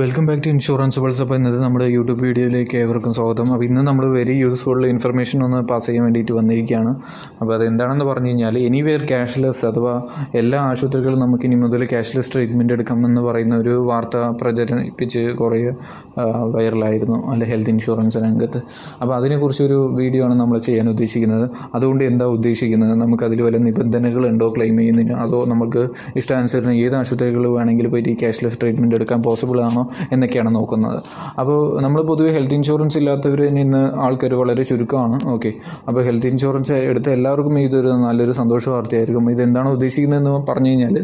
Welcome back to insurance worlds അപ്പോൾ ഇന്നത്തെ നമ്മുടെ യൂട്യൂബ് വീഡിയോയിലേക്ക് ഏവർക്കും സ്വാഗതം. അപ്പോൾ ഇന്ന് നമ്മൾ വെരി യൂസ്ഫുൾ ഇൻഫർമേഷൻ ഒന്ന് പാസ് ചെയ്യാൻ വേണ്ടിയിട്ട് വന്നിരിക്കുകയാണ്. അപ്പോൾ അതെന്താണെന്ന് പറഞ്ഞു കഴിഞ്ഞാൽ എനിവെയർ ക്യാഷ്ലെസ് അഥവാ എല്ലാ ആശുപത്രികളും നമുക്ക് ഇനി മുതൽ ക്യാഷ്ലെസ് ട്രീറ്റ്മെന്റ് എടുക്കാമെന്ന് പറയുന്ന ഒരു വാർത്ത പ്രചരിപ്പിച്ച് കുറേ വൈറലായിരുന്നു അല്ലെ ഹെൽത്ത് ഇൻഷുറൻസ് രംഗത്ത്. അപ്പോൾ അതിനെക്കുറിച്ചൊരു വീഡിയോ ആണ് നമ്മൾ ചെയ്യാൻ ഉദ്ദേശിക്കുന്നത്. അതുകൊണ്ട് എന്താ ഉദ്ദേശിക്കുന്നത്? നമുക്ക് നമുക്കതിൽ വല്ല നിബന്ധനകളുണ്ടോ ക്ലെയിം ചെയ്യുന്നതിന്? അതോ നമുക്ക് ഇഷ്ടാനുസരണം ഏത് ആശുപത്രികൾ വേണമെങ്കിൽ ഈ ക്യാഷ്ലെസ് ട്രീറ്റ്മെന്റ് എടുക്കാൻ പോസിബിൾ ആണോ? എന്നൊക്കെയാണ് നോക്കുന്നത്. അപ്പോൾ നമ്മൾ പൊതുവേ ഹെൽത്ത് ഇൻഷുറൻസ് ഇല്ലാത്തവർ ഇന്ന് ആൾക്കാർ വളരെ ചുരുക്കമാണ്. ഓക്കെ അപ്പോൾ ഹെൽത്ത് ഇൻഷുറൻസ് എടുത്ത എല്ലാവർക്കും ഇതൊരു നല്ലൊരു സന്തോഷ വാർത്തയായിരിക്കും. ഇതെന്താണ് ഉദ്ദേശിക്കുന്നതെന്ന് പറഞ്ഞു കഴിഞ്ഞാൽ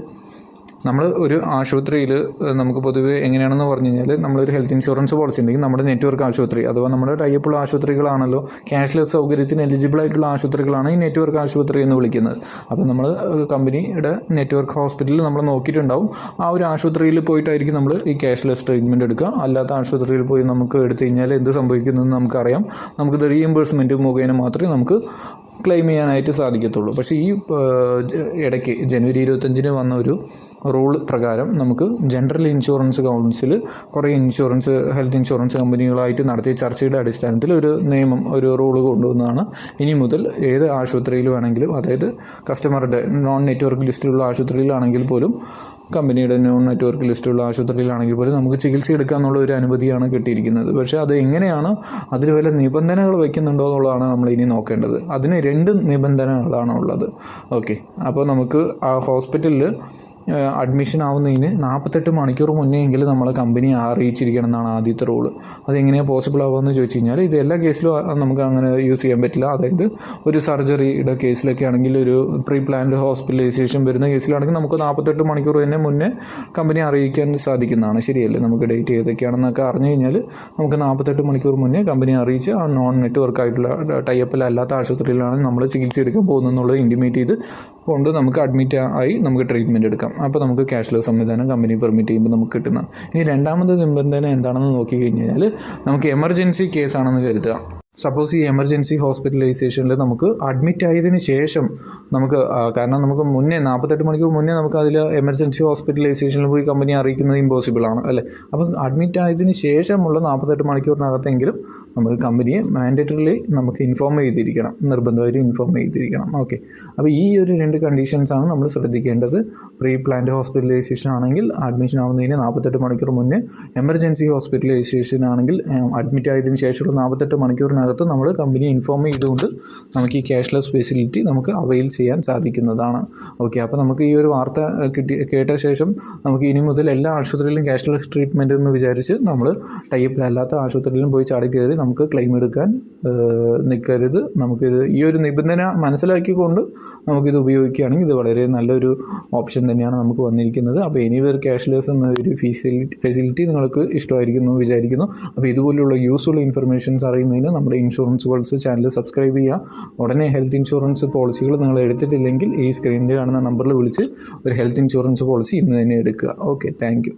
നമ്മൾ ഒരു ആശുപത്രിയിൽ നമുക്ക് പൊതുവേ എങ്ങനെയാണെന്ന് പറഞ്ഞു കഴിഞ്ഞാൽ നമ്മളൊരു ഹെൽത്ത് ഇൻഷുറൻസ് പോളിസി ഉണ്ടെങ്കിൽ നമ്മുടെ നെറ്റ്വർക്ക് ആശുപത്രി അഥവാ നമ്മുടെ ടൈപ്പുള്ള ആശുപത്രികളാണല്ലോ ക്യാഷ്ലെസ് സൗകര്യത്തിന് എലിജിബിൾ ആയിട്ടുള്ള ആശുപത്രികളാണ് ഈ നെറ്റ്വർക്ക് ആശുപത്രി എന്ന് വിളിക്കുന്നത്. അപ്പോൾ നമ്മൾ കമ്പനിയുടെ നെറ്റ്വർക്ക് ഹോസ്പിറ്റലിൽ നമ്മൾ നോക്കിയിട്ടുണ്ടാവും. ആ ഒരു ആശുപത്രിയിൽ പോയിട്ടായിരിക്കും നമ്മൾ ഈ ക്യാഷ്ലെസ് ട്രീറ്റ്മെന്റ് എടുക്കുക. അല്ലാത്ത ആശുപത്രിയിൽ പോയി നമുക്ക് എടുത്തു കഴിഞ്ഞാൽ എന്ത് സംഭവിക്കുന്നു എന്ന് നമുക്കറിയാം. നമുക്കിത് റീഇംബേഴ്സ്മെന്റ് മുഖേന മാത്രമേ നമുക്ക് ക്ലെയിം ചെയ്യാനായിട്ട് സാധിക്കത്തുള്ളൂ. പക്ഷേ ഈ ഇടയ്ക്ക് ജനുവരി ഇരുപത്തഞ്ചിന് വന്ന ഒരു റൂൾ പ്രകാരം നമുക്ക് ജനറൽ ഇൻഷുറൻസ് കൗൺസിൽ കുറേ ഇൻഷുറൻസ് ഹെൽത്ത് ഇൻഷുറൻസ് കമ്പനികളായിട്ട് നടത്തിയ ചർച്ചയുടെ അടിസ്ഥാനത്തിൽ ഒരു നിയമം ഒരു റൂൾ കൊണ്ടുവന്നതാണ്. ഇനി മുതൽ ഏത് ആശുപത്രിയിൽ വേണമെങ്കിലും അതായത് കസ്റ്റമറുടെ നോൺ നെറ്റ്വർക്ക് ലിസ്റ്റിലുള്ള ആശുപത്രിയിലാണെങ്കിൽ പോലും കമ്പനിയുടെ നോൺ നെറ്റ്വർക്ക് ലിസ്റ്റുള്ള ആശുപത്രിയിലാണെങ്കിൽ പോലും നമുക്ക് ചികിത്സ എടുക്കാന്നുള്ള ഒരു അനുമതിയാണ് കിട്ടിയിരിക്കുന്നത്. പക്ഷേ അത് എങ്ങനെയാണ് അതിൽ വല്ല നിബന്ധനകൾ വയ്ക്കുന്നുണ്ടോ എന്നുള്ളതാണ് നമ്മൾ ഇനി നോക്കേണ്ടത്. അതിന് രണ്ട് നിബന്ധനകളാണ് ഉള്ളത്. ഓക്കെ. അപ്പോൾ നമുക്ക് ആ ഹോസ്പിറ്റലിൽ അഡ്മിഷൻ ആവുന്നതിന് നാൽപ്പത്തെട്ട് മണിക്കൂർ മുന്നേ എങ്കിലും നമ്മളെ കമ്പനി അറിയിച്ചിരിക്കണം എന്നാണ് ആദ്യത്തെ റൂൾ അതെങ്ങനെയാണ് പോസിബിൾ ആവുമെന്ന് ചോദിച്ചു കഴിഞ്ഞാൽ ഇത് എല്ലാ കേസിലും നമുക്ക് അങ്ങനെ യൂസ് ചെയ്യാൻ പറ്റില്ല. അതായത് ഒരു സർജറിയുടെ കേസിലൊക്കെ ആണെങ്കിൽ ഒരു പ്രീ പ്ലാൻഡ് ഹോസ്പിറ്റലൈസേഷൻ വരുന്ന കേസിലാണെങ്കിൽ നമുക്ക് നാൽപ്പത്തെട്ട് മണിക്കൂർ തന്നെ മുന്നേ കമ്പനി അറിയിക്കാൻ സാധിക്കുന്നതാണ്. ശരിയല്ലേ? നമുക്ക് ഡേറ്റ് ഏതൊക്കെയാണെന്നൊക്കെ അറിഞ്ഞു കഴിഞ്ഞാൽ നമുക്ക് നാൽപ്പത്തെട്ട് മണിക്കൂർ മുന്നേ കമ്പനി അറിയിച്ച് ആ നോൺ നെറ്റ്വർക്ക് ആയിട്ടുള്ള ടൈപ്പിലല്ലാത്ത ആശുപത്രിയിലാണ് നമ്മൾ ചികിത്സ എടുക്കാൻ പോകുന്നത് എന്നുള്ളത് ഇന്റിമേറ്റ് ചെയ്ത് കൊണ്ട് നമുക്ക് അഡ്മിറ്റ് ആയി നമുക്ക് ട്രീറ്റ്മെന്റ് എടുക്കാം. അപ്പോൾ നമുക്ക് ക്യാഷ്ലെസ് സംവിധാനം കമ്പനി പെർമിറ്റ് ചെയ്യുമ്പോൾ നമുക്ക് കിട്ടുന്ന ഇനി രണ്ടാമത്തെ നിബന്ധന എന്താണെന്ന് നോക്കി കഴിഞ്ഞാൽ നമുക്ക് എമർജൻസി കേസാണെന്ന് കരുതുക. സപ്പോസ് ഈ എമർജൻസി ഹോസ്പിറ്റലൈസേഷനിൽ നമുക്ക് അഡ്മിറ്റ് ആയതിനു ശേഷം നമുക്ക് കാരണം നമുക്ക് മുന്നേ നാൽപ്പത്തെട്ട് മണിക്കൂർ മുന്നേ നമുക്ക് അതിൽ എമർജൻസി ഹോസ്പിറ്റലൈസേഷനിൽ പോയി കമ്പനി അറിയിക്കുന്നത് ഇമ്പോസിബിൾ ആണ് അല്ലേ? അപ്പം അഡ്മിറ്റ് ആയതിന് ശേഷമുള്ള നാൽപ്പത്തെട്ട് മണിക്കൂറിനകത്തെങ്കിലും നമ്മൾ കമ്പനിയെ മാൻഡേറ്ററിലി നമുക്ക് ഇൻഫോം ചെയ്തിരിക്കണം നിർബന്ധമായിട്ട് ഇൻഫോം ചെയ്തിരിക്കണം. ഓക്കെ അപ്പോൾ ഈ ഒരു രണ്ട് കണ്ടീഷൻസാണ് നമ്മൾ ശ്രദ്ധിക്കേണ്ടത്. പ്രീ പ്ലാൻഡ് ഹോസ്പിറ്റലൈസേഷൻ ആണെങ്കിൽ അഡ്മിഷൻ ആവുന്നതിന് നാൽപ്പത്തെട്ട് മണിക്കൂർ മുന്നേ എമർജൻസി ഹോസ്പിറ്റലൈസേഷൻ ആണെങ്കിൽ അഡ്മിറ്റ് ആയതിനു ശേഷമുള്ള നാൽപ്പത്തെട്ട് മണിക്കൂറിനകത്ത് നമ്മൾ കമ്പനി ഇൻഫോം ചെയ്തുകൊണ്ട് നമുക്ക് ഈ ക്യാഷ്ലെസ് ഫെസിലിറ്റി നമുക്ക് അവൈൽ ചെയ്യാൻ സാധിക്കുന്നതാണ്. ഓക്കെ അപ്പോൾ നമുക്ക് ഈ ഒരു വാർത്ത കിട്ടി കേട്ട ശേഷം നമുക്ക് ഇനി മുതൽ എല്ലാ ആശുപത്രിയിലും ക്യാഷ്ലെസ് ട്രീറ്റ്മെന്റ് എന്ന് വിചാരിച്ച് നമ്മൾ ടൈപ്പിലല്ലാത്ത ആശുപത്രിയിലും പോയി ചാടി കയറി നമുക്ക് ക്ലെയിം എടുക്കാൻ നിൽക്കരുത് നമുക്കിത് ഈ ഒരു നിബന്ധന മനസ്സിലാക്കിക്കൊണ്ട് നമുക്കിത് ഉപയോഗിക്കുകയാണെങ്കിൽ ഇത് വളരെ നല്ലൊരു ഓപ്ഷൻ തന്നെയാണ് നമുക്ക് വന്നിരിക്കുന്നത്. അപ്പോൾ എനിവേർ ക്യാഷ്ലെസ് എന്ന ഒരു ഫെസിലിറ്റി ഫെസിലിറ്റി നിങ്ങൾക്ക് ഇഷ്ടമായിരിക്കുന്നു വിചാരിക്കുന്നു. അപ്പോൾ ഇതുപോലുള്ള യൂസ്ഫുൾ ഇൻഫർമേഷൻസ് അറിയുന്നതിന് നമ്മുടെ ഇൻഷുറൻസ് വേൾഡ്സ് ചാനൽ സബ്സ്ക്രൈബ് ചെയ്യുക. ഉടനെ ഹെൽത്ത് ഇൻഷുറൻസ് പോളിസികൾ നിങ്ങൾ എടുത്തിട്ടില്ലെങ്കിൽ ഈ സ്ക്രീനിൽ കാണുന്ന നമ്പറിൽ വിളിച്ച് ഒരു ഹെൽത്ത് ഇൻഷുറൻസ് പോളിസി ഇന്ന് തന്നെ എടുക്കുക. Okay thank